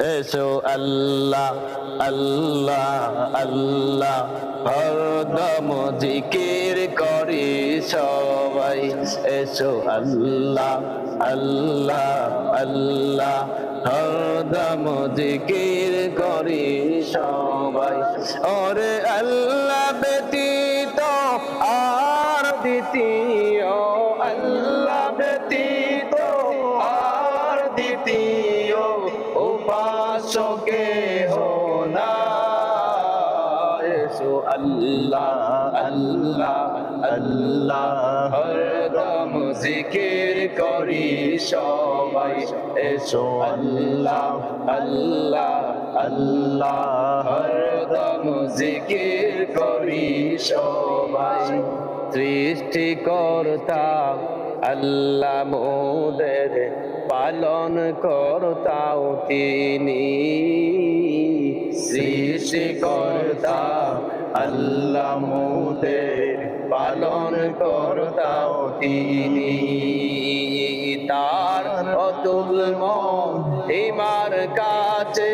এসো আল্লাহ আল্লাহ আল্লাহ। হরদম জিকির করি সবাই। এসো আল্লাহ আল্লাহ আল্লাহ। হরদম জিকির করি সবাই। ওরে আল্লাহ ব্যতীত আর দ্বিতীয় আল্লাহ উপাসকে হো না। এসো আল্লাহ আল্লাহ আল্লাহ। হরদম জিকির করি সবাই। এসো আল্লাহ আল্লাহ আল্লাহ। হরদম জিকির করি সবাই। সৃষ্টিকর্তা আল্লাহ মোদের পালন করতাও তিনি। সৃষ্টিকর্তা, আল্লাহ মোদের পালন করতাও তিনি। তার অতুল মহিমার কাছে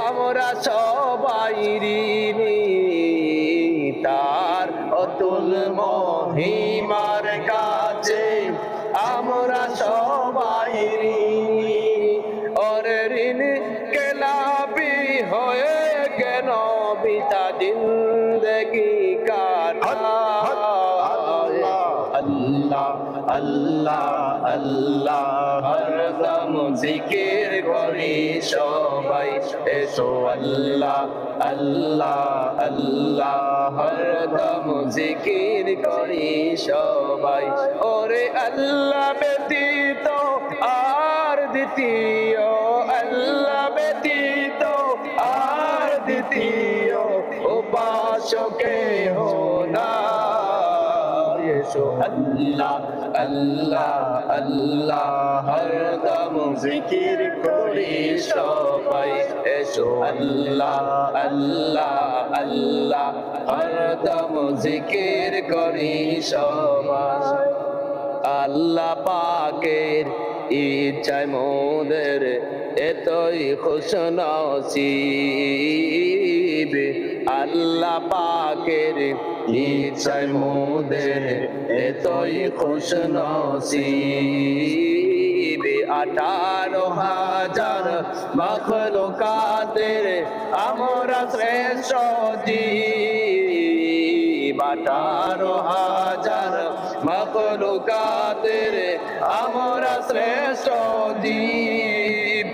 আমরা সবাই ঋণী। তার অতুল মহিমার ঋণ কেলাবি হয়ে কেন বিতা জিন্দগি আল্লাহ জিকির করি সবাই। এসো আল্লাহ আল্লাহ আল্লাহ হরদম জিকির করি সবাই। ওরে আল্লাহ ব্যতীত আর দ্বিতীয় উপাসকে হো না এসো আল্লাহ আল্লাহ আল্লাহ হরদম জিকির করি সবাই। এসো আল্লাহ আল্লাহ আল্লাহ হরদম জিকির করি সবাই। আল্লাহ পাকের ইচ্ছায় মোদের এতই খুশ নসিব আল্লাহ পাকের ইচ্ছায় মোদের এতই খুশ নসিব আঠারো হাজার মখলুকাতের আমরা শ্রেষ্ঠ জীব। আঠারো হাজার মখলুকাতের আমরা শ্রেষ্ঠ জীব।